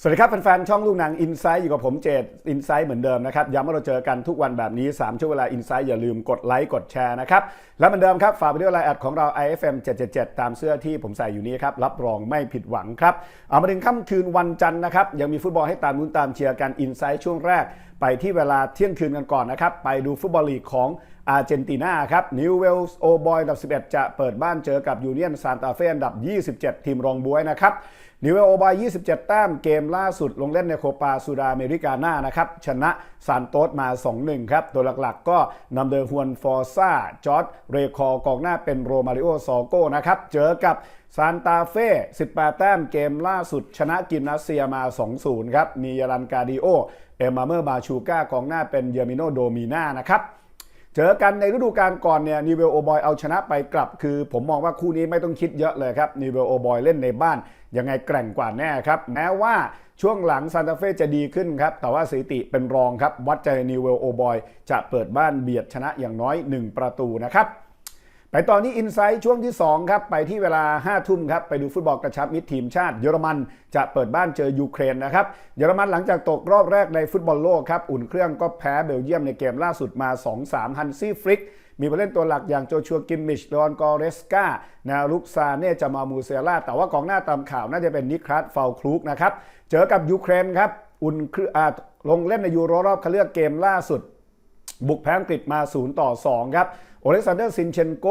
สวัสดีครับแฟนๆช่องลูกหนังอินไซต์อยู่กับผมเจดอินไซต์เหมือนเดิมนะครับย้ำว่าเราเจอกันทุกวันแบบนี้ 3 ช่วงเวลาอินไซต์อย่าลืมกดไลค์กดแชร์นะครับ และเหมือนเดิมครับฝากไปด้วยไลน์แอดของเรา IFM 777 ตามเสื้อที่ผมใส่อยู่นี้ครับ รับรองไม่ผิดหวังครับ เอามาถึงค่ำคืนวันจันทร์นะครับ ยังมีฟุตบอลให้ตามลุ้นตามเชียร์กันอินไซต์ช่วงแรก ไปที่เวลาเที่ยงคืนกันก่อนนะครับไปดูฟุตบอลลีกของ อาร์เจนตินาครับนิวเวลส์โอบอยอันดับ 11 จะเปิดบ้านเจอกับยูเนียนซานตาเฟอันดับ 27 ทีมรองบวยนะครับนิวเวลโอบอย 27 แต้มเกมล่าสุดลงเล่นในโคปาซูดาอเมริกาหน่านะครับ ชนะซานโตสมา 2-1 ครับ ตัวหลักๆ ก็นำโดยฮวนฟอร์ซ่า จอร์ดเรคอร์กองหน้าเป็นโรมาริโอซอโก้นะครับ เจอกับซานตาเฟ่ 18 แต้มเกมล่าสุด ชนะกิมนาเซียมา 2-0 ครับ มียารันกาดิโอ เอมาเมอร์บาชูก้ากองหน้าเป็นเยอร์มิโนโดมีนานะครับ เจอกันในฤดูกาลก่อนเนี่ยนิวเวลโอบอยเอาชนะไปกลับ คือผมมองว่าคู่นี้ไม่ต้องคิดเยอะเลยครับนิวเวลโอบอยเล่นในบ้าน ยังไงแกร่งกว่าแน่ครับ แม้ว่าช่วงหลังซานตาเฟ่จะดีขึ้นครับ แต่ว่าสถิติเป็นรองครับ วัดใจนิวเวลโอบอยจะเปิดบ้านเบียดชนะอย่างน้อย 1 ประตูนะครับ ไปตอนนี้อินไซต์ช่วงที่ 2 ครับ ไปที่เวลา 5 ทุ่มครับ ไปดูฟุตบอลกระชับมิตรทีมชาติเยอรมันจะเปิดบ้านเจอยูเครนนะครับเยอรมันหลังจากตกรอบแรกในฟุตบอลโลกครับ อุ่นเครื่องก็แพ้เบลเยียมในเกมล่าสุดมา 2-3 ฮันซี่ฟริก มีผู้เล่นตัวหลักอย่างโจชัวกิมมิชลอนกอเรสกานาลุกซาเน่จามามูเซล่าแต่ว่ากองหน้าตามข่าวน่าจะเป็นนิคลัสฟาวคลูกนะครับเจอกับยูเครนครับอุ่นเครื่องลงเล่นในยูโรรอบคัดเลือกเกมล่าสุด บุกแพ้อังกฤษมา0ต่อ2ครับ โอเล็กซานเดอร์ซินเชนโก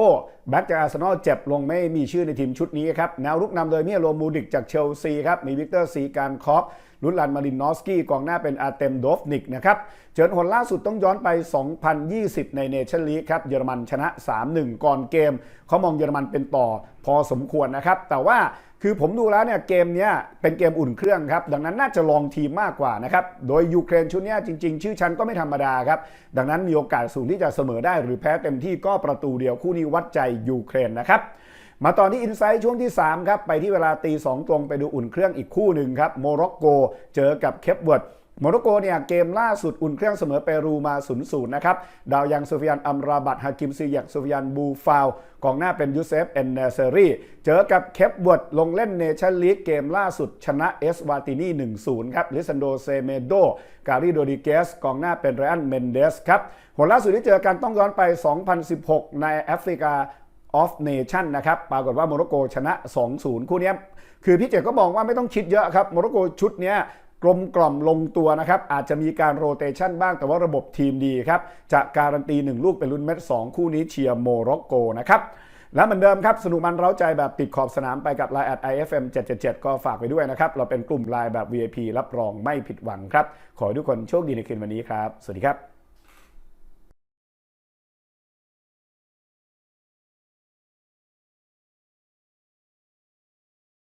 แบ็กจากอาร์เซนอลเจ็บลงไม่มีชื่อในทีมชุดนี้ครับแนวรุกนำโดยเมียโรมูดิกจากเชลซีครับมีวิกเตอร์ซีการคอฟลุนลันมารินนอสกี้กองหน้าเป็นอาเตมโดฟนิกนะครับเจอหนล่าสุดต้องย้อนไป 2020 ในเนชั่นลีกครับเยอรมันชนะ 3-1 ก่อนเกม เขามองเยอรมันเป็นต่อพอสมควรนะครับ แต่ว่าคือผมดูแล้วเนี่ยเกมเนี้ยเป็นเกมอุ่นเครื่องครับ ดังนั้นน่าจะลองทีมมากกว่านะครับ โดยยูเครนชุดนี้จริง ๆ ชื่อชั้นก็ไม่ธรรมดาครับ ดังนั้นมีโอกาสสูงที่จะเสมอได้หรือแพ้เต็มที่ก็ประตูเดียวคู่นี้วัดใจยูเครนนะครับมาตอนที่อินไซต์ช่วงที่ 3 ครับ ไปที่เวลาตี 2 ตรงไปดูอุ่นเครื่องอีกคู่หนึ่งครับโมร็อกโกเจอกับเคปเวิร์ดโมร็อกโกเนี่ยเกมล่าสุดอุ่นเครื่องเสมอเปรูมา 0-0 นะครับ ดาวยังโซฟิยันอัมราบัตฮากิมซียักโซฟิยันบูฟาวกองหน้าเป็นยูเซฟเอนเนเซอรีเจอกับเคปเวิร์ดลงเล่นเนชั่นลีกเกมล่าสุดชนะเอสวาตินี1-0 ครับลิซันโดเซเมโดการิโดดิเกสกองหน้าเป็นไรอันเมนเดสครับผลล่าสุดที่เจอกันต้องย้อนไป 2016 ในแอฟริกา ออฟเนชั่นนะครับ ปรากฏว่าโมร็อกโกชนะ 2-0 คู่นี้คือพี่เจก็มองว่าไม่ต้องคิดเยอะครับ โมร็อกโกชุดนี้กลมกล่อมลงตัวนะครับ อาจจะมีการโรเตชันบ้างแต่ว่าระบบทีมดีครับ จะการันตี 1 ลูกเป็นรุ่นเม็ด 2 คู่นี้เชียร์โมร็อกโกนะครับและเหมือนเดิมครับ สนุกมันเร้าใจแบบติดขอบสนามไปกับ Line at IFM 777 ก็ฝากไปด้วยนะครับ เราเป็นกลุ่มไลน์แบบ VIP รับรองไม่ผิดหวังครับ ขอให้ทุกคนโชคดีในคืนวันนี้ครับ สวัสดีครับ